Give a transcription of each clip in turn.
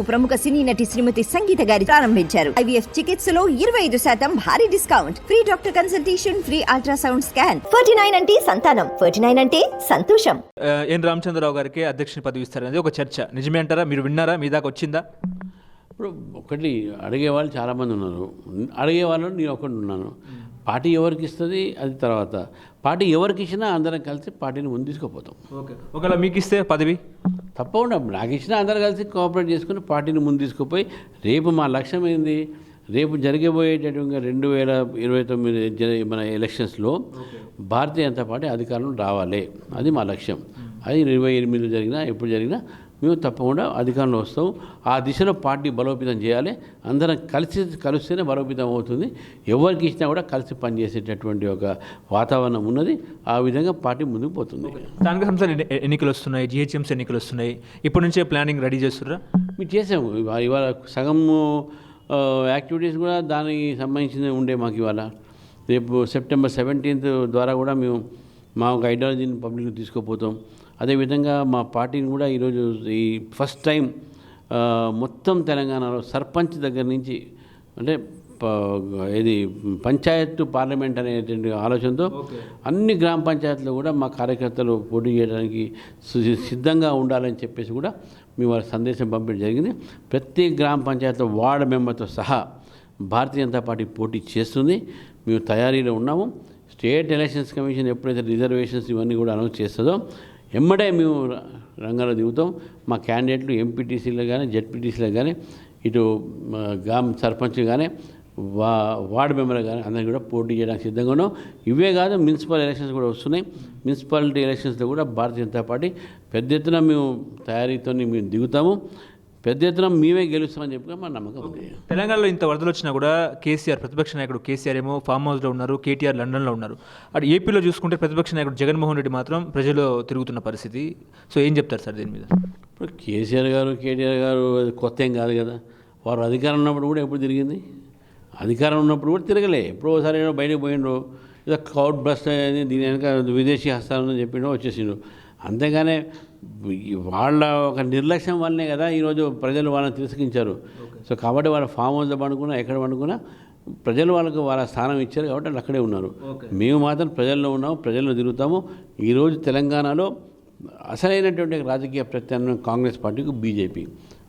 ప్రముఖ సినీ నటి శ్రీమతి సంగీత గారి ప్రారంభించారు. ఐవీఎఫ్ చికిత్సలో ఇరవై ఐదు శాతం భారీ discount. Free doctor consultation free ultrasound scan. Forty nine అంటే సంతానం. ఫోర్టీ నైన్ అంటే సంతోషం. ఎన్ రామచంద్రరావు గారికి అధ్యక్షుని పదవి ఇస్తారనేది ఒక చర్చ. నిజమే అంటారా? మీరు విన్నారా? మీ దాకా వచ్చిందా? ఇప్పుడు ఒకటి అడిగే వాళ్ళు చాలామంది ఉన్నారు. అడిగే వాళ్ళు నేను ఒకటి ఉన్నాను. పార్టీ ఎవరికి ఇస్తుంది? అది తర్వాత. పార్టీ ఎవరికి ఇచ్చినా అందరం కలిసి పార్టీని ముందు తీసుకుపోతాం. ఓకే. ఒకవేళ మీకు ఇస్తే పదవి. తప్పకుండా. నాకు ఇచ్చినా అందరం కలిసి కోఆపరేట్ చేసుకుని పార్టీని ముందు తీసుకుపోయి రేపు మా లక్ష్యం ఏంది? రేపు జరగబోయేటటువంటి రెండు వేల ఇరవై తొమ్మిది మన ఎలక్షన్స్లో భారతీయ జనతా పార్టీ అధికారంలో రావాలి. అది మా లక్ష్యం. అది ఇరవై ఎనిమిదిలో జరిగినా ఎప్పుడు జరిగినా మేము తప్పకుండా అధికారంలో వస్తాం. ఆ దిశలో పార్టీ బలోపేతం చేయాలి. అందరం కలిసి కలిస్తేనే బలోపేతం అవుతుంది. ఎవరికి ఇచ్చినా కూడా కలిసి పనిచేసేటటువంటి ఒక వాతావరణం ఉన్నది. ఆ విధంగా పార్టీ ముందుకు పోతుంది. స్థానిక సంస్థల ఎన్ని- ఎన్నికలు వస్తున్నాయి? జిహెచ్ఎంసీ ఎన్నికలు వస్తున్నాయి. ఇప్పటి నుంచే ప్లానింగ్ రెడీ చేస్తుర్రా మేము చేసాము. ఇవా- ఇవాళ సగము యాక్టివిటీస్ కూడా దానికి సంబంధించిన ఉండే మాకు ఇవాళ. రేపు సెప్టెంబర్ సెవెంటీన్త్ ద్వారా కూడా మేము మా ఒక ఐడియాలజీని పబ్లిక్ తీసుకుపోతాం. అదేవిధంగా మా పార్టీని కూడా ఈరోజు ఈ ఫస్ట్ టైం మొత్తం తెలంగాణలో సర్పంచ్ దగ్గర నుంచి అంటే ఇది పంచాయత్ పార్లమెంట్ అనేటువంటి ఆలోచనతో అన్ని గ్రామ పంచాయతీలో కూడా మా కార్యకర్తలు పోటీ చేయడానికి సిద్ధంగా ఉండాలని చెప్పేసి కూడా మేము వాళ్ళ సందేశం పంపించడం జరిగింది. ప్రతి గ్రామ పంచాయతీలో వార్డు మెంబర్తో సహా భారతీయ జనతా పార్టీ పోటీ చేస్తుంది. మేము తయారీలో ఉన్నాము. స్టేట్ ఎలక్షన్స్ కమిషన్ ఎప్పుడైతే రిజర్వేషన్స్ ఇవన్నీ కూడా అనౌన్స్ చేస్తుందో ఎమ్మడే మేము రంగంలో దిగుతాం. మా క్యాండిడేట్లు ఎంపీటీసీలో కానీ జెడ్పీటీసీలో కానీ ఇటు గ్రామ సర్పంచ్ కానీ వా వార్డు మెంబర్ కానీ అందరికీ కూడా పోటీ చేయడానికి సిద్ధంగా ఉన్నాం. ఇవే కాదు మున్సిపల్ ఎలక్షన్స్ కూడా వస్తున్నాయి. మున్సిపాలిటీ ఎలక్షన్స్లో కూడా భారతీయ జనతా పార్టీ పెద్ద ఎత్తున మేము తయారీతో మేము దిగుతాము. పెద్ద ఎత్తున మేమే గెలుస్తామని చెప్పి మా నమ్మకం ఉంది. తెలంగాణలో ఇంత వరదలు వచ్చినా కూడా కేసీఆర్ ప్రతిపక్ష నాయకుడు కేసీఆర్ ఏమో ఫామ్ హౌస్లో ఉన్నారు కేటీఆర్ లండన్లో ఉన్నారు. అటు ఏపీలో చూసుకుంటే ప్రతిపక్ష నాయకుడు జగన్మోహన్ రెడ్డి మాత్రం ప్రజలు తిరుగుతున్న పరిస్థితి. సో ఏం చెప్తారు సార్ దీని మీద? ఇప్పుడు కేసీఆర్ గారు కేటీఆర్ గారు కొత్త ఏం కాదు కదా. వారు అధికారం ఉన్నప్పుడు కూడా ఎప్పుడు తిరిగింది? అధికారం ఉన్నప్పుడు కూడా తిరగలే. ఎప్పుడో ఒకసారి ఏదో బయటకు పోయిండ్రు. ఏదో క్లౌడ్ బస్ట్ అయింది దీని వెనక విదేశీ హస్తాలని చెప్పిండో వచ్చేసిండు అంతేగానే వాళ్ళ ఒక నిర్లక్ష్యం వల్లనే కదా ఈరోజు ప్రజలు వాళ్ళని తిరస్కరించారు. సో కాబట్టి వాళ్ళ ఫామ్ హౌస్లో పండుకున్నా ఎక్కడ పండుకున్నా ప్రజలు వాళ్ళకు వాళ్ళ స్థానం ఇచ్చారు కాబట్టి వాళ్ళు అక్కడే ఉన్నారు. మేము మాత్రం ప్రజల్లో ఉన్నాము ప్రజల్లో తిరుగుతాము. ఈరోజు తెలంగాణలో అసలైనటువంటి రాజకీయ ప్రత్యామ్నాయం కాంగ్రెస్ పార్టీకి బీజేపీ.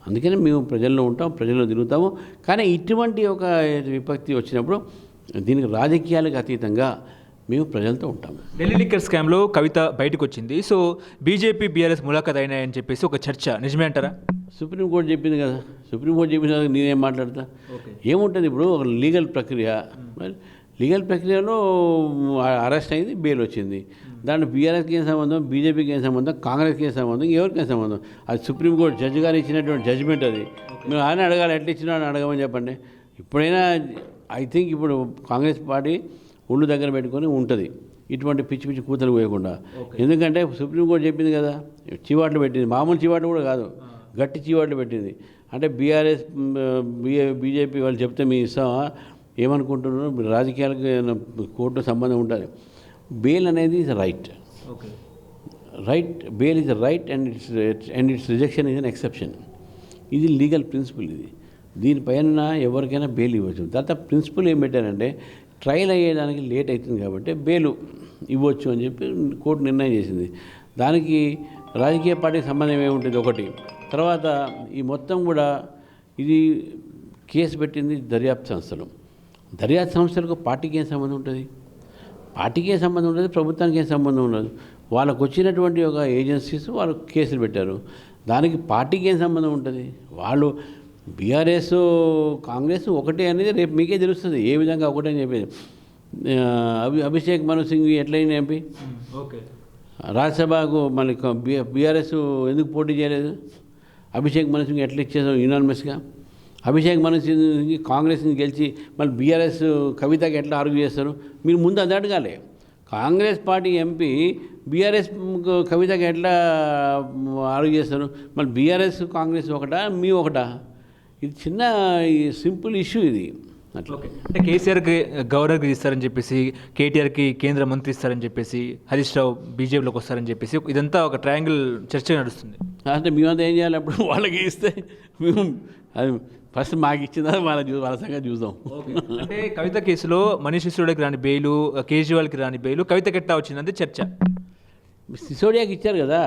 అందుకని మేము ప్రజల్లో ఉంటాం ప్రజల్లో తిరుగుతాము. కానీ ఇటువంటి ఒక విపత్తి వచ్చినప్పుడు దీనికి రాజకీయాలకు అతీతంగా మేము ప్రజలతో ఉంటాము ఢిల్లీ లిక్కర్ స్కామ్లో కవిత బయటకు వచ్చింది సో బీజేపీ బీఆర్ఎస్ ములాఖత్ అయినాయని చెప్పేసి ఒక చర్చ. నిజమే అంటారా? సుప్రీంకోర్టు చెప్పింది కదా. సుప్రీంకోర్టు చెప్పిన నేనేం మాట్లాడతా? ఏముంటుంది ఇప్పుడు? ఒక లీగల్ ప్రక్రియ. మరి లీగల్ ప్రక్రియలో అరెస్ట్ అయింది బెయిల్ వచ్చింది. దాంట్లో బీఆర్ఎస్కి ఏం సంబంధం? బీజేపీకి ఏం సంబంధం? కాంగ్రెస్కి ఏం సంబంధం? ఎవరికి ఏం సంబంధం? అది సుప్రీంకోర్టు జడ్జి గారు ఇచ్చినటువంటి జడ్జిమెంట్ అది. మీరు ఆయన అడగాలి ఎట్లా ఇచ్చినా అని అడగమని చెప్పండి. ఇప్పుడైనా ఐ థింక్ ఇప్పుడు కాంగ్రెస్ పార్టీ ఒళ్ళు దగ్గర పెట్టుకొని ఉంటుంది. ఇటువంటి పిచ్చి పిచ్చి కూతలు పోయకుండా. ఎందుకంటే సుప్రీంకోర్టు చెప్పింది కదా చివాట్లు పెట్టింది. మామూలు చివాట్లు కూడా కాదు గట్టి చీవాట్లు పెట్టింది. అంటే బీఆర్ఎస్ బీజేపీ వాళ్ళు చెప్తే మీ ఇస్తామా ఏమనుకుంటున్నారు? రాజకీయాలకు కోర్టు సంబంధం ఉంటుంది బెయిల్ అనేది is right okay. Right bail is right and it's and it's rejection is an exception ఇది లీగల్ ప్రిన్సిపల్ ఇది. దీనిపైన ఎవరికైనా బెయిల్ ఇవ్వచ్చు. తర్వాత ప్రిన్సిపల్ ఏం పెట్టారంటే ట్రయల్ అయ్యేదానికి లేట్ అవుతుంది కాబట్టి బెయిల్ ఇవ్వచ్చు అని చెప్పి కోర్టు నిర్ణయం చేసింది. దానికి రాజకీయ పార్టీకి సంబంధం ఏముంటుంది? ఒకటి. తర్వాత ఈ మొత్తం కూడా ఇది కేసు పెట్టింది దర్యాప్తు సంస్థలు. దర్యాప్తు సంస్థలకు పార్టీకి ఏం సంబంధం ఉంటుంది? పార్టీకి ఏం సంబంధం ఉండదు ప్రభుత్వానికి ఏం సంబంధం ఉండదు. వాళ్ళకు వచ్చినటువంటి ఒక ఏజెన్సీస్ వాళ్ళు కేసులు పెట్టారు. దానికి పార్టీకి ఏం సంబంధం ఉంటుంది? వాళ్ళు బీఆర్ఎస్ కాంగ్రెస్ ఒకటే అనేది రేపు మీకే తెలుస్తుంది. ఏ విధంగా ఒకటే అని చెప్పేది. అభి అభిషేక్ మను సింగ్ ఎట్లయింది ఎంపీ? ఓకే. రాజ్యసభకు మళ్ళీ బీఆర్ఎస్ ఎందుకు పోటీ చేయలేదు? అభిషేక్ మను సింగ్ ఎట్లా ఇచ్చేసాం? యునానిమస్గా అభిషేక్ మను సింగ్ కాంగ్రెస్ని గెలిచి మళ్ళీ బీఆర్ఎస్ కవితకి ఎట్లా ఆర్గ్యూ చేస్తారు? మీరు ముందు అది అడగాలి. కాంగ్రెస్ పార్టీ ఎంపీ బీఆర్ఎస్ కవితకి ఎట్లా ఆర్గ్యూ చేస్తారు? మళ్ళీ బీఆర్ఎస్ కాంగ్రెస్ ఒకటా? మీ ఒకటా? ఇది చిన్న సింపుల్ ఇష్యూ ఇది. అట్లా. అంటే కేసీఆర్కి గవర్నర్కి ఇస్తారని చెప్పేసి కేటీఆర్కి కేంద్ర మంత్రి ఇస్తారని చెప్పేసి హరీష్ రావు బీజేపీలోకి వస్తారని చెప్పేసి ఇదంతా ఒక ట్రయాంగిల్ చర్చ నడుస్తుంది. అంటే మేమంతా ఏం చేయాలి అప్పుడు? వాళ్ళకి ఇస్తే మేము అది ఫస్ట్ మాకు ఇచ్చిన వాళ్ళ చూ వాళ్ళ సంగతి చూద్దాం. అంటే కవిత కేసులో మనీష్ సిసోడియాకి రాని బెయిలు కేజ్రీవాల్కి రాని బెయిలు కవిత కెట్టా వచ్చిందంటే చర్చ. సిసోడియాకి ఇచ్చారు కదా.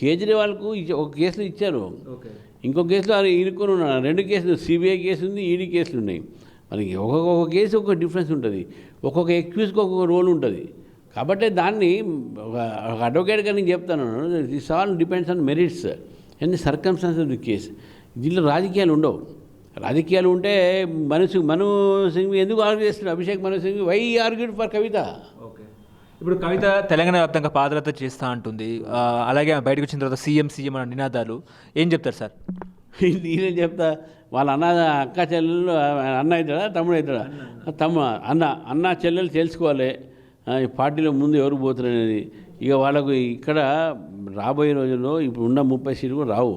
కేజ్రీవాల్కు ఒక కేసులో ఇచ్చారు. ఇంకో కేసులో ఆయన ఈనుకొని ఉన్నాడు. రెండు కేసులు సిబిఐ కేసు ఉంది ఈడీ కేసులు ఉన్నాయి మనకి ఒక్కొక్క కేసు ఒక్కొక్క డిఫరెన్స్ ఉంటుంది. ఒక్కొక్క ఎక్స్క్యూజ్కి ఒక్కొక్క రోల్ ఉంటుంది. కాబట్టి దాన్ని ఒక అడ్వకేట్గా నేను చెప్తాను. This all depends on merits. And circumstances of the case. దీంట్లో రాజకీయాలు ఉండవు. రాజకీయాలు ఉంటే మనసు మను సింగ్ ఎందుకు ఆర్గ్యూ చేస్తున్నాడు? Abhishek Manu Singh why argued for Kavitha? Okay. ఇప్పుడు కవిత తెలంగాణ వ్యాప్తంగా పాదయాత్ర చేస్తా అంటుంది. అలాగే బయటకు వచ్చిన తర్వాత సీఎం సీఎం అన్న నినాదాలు. ఏం చెప్తారు సార్? నేనేం చెప్తా వాళ్ళ అన్న అక్క చెల్లెలు అన్న అవుతాడా తమ్ముడు అవుతాడా తమ్మ అన్న అన్న చెల్లెలు తెలుసుకోవాలి. ఈ పార్టీలో ముందు ఎవరు పోతున్నారు అనేది. ఇక వాళ్ళకు ఇక్కడ రాబోయే రోజుల్లో ఇప్పుడు ఉన్న ముప్పై సీట్లు కూడా రావు.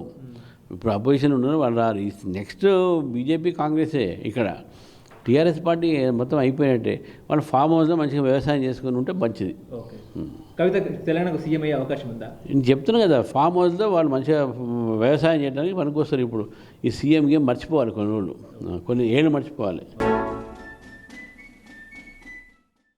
ఇప్పుడు అపోజిషన్ ఉన్నారు వాళ్ళు రారు. నెక్స్ట్ బీజేపీ కాంగ్రెసే ఇక్కడ. టీఆర్ఎస్ పార్టీ మొత్తం అయిపోయినట్టే. వాళ్ళు ఫామ్ హౌస్లో మంచిగా వ్యవసాయం చేసుకుని ఉంటే మంచిది. కవిత తెలంగాణకు సీఎం అయ్యే అవకాశం ఉందా? నేను చెప్తున్నా కదా ఫామ్ హౌస్లో వాళ్ళు మంచిగా వ్యవసాయం చేయడానికి పనికొస్తారు ఇప్పుడు. ఈ సీఎం గేమ్ మర్చిపోవాలి కొన్ని రోజులు. కొన్ని ఏళ్ళు మర్చిపోవాలి.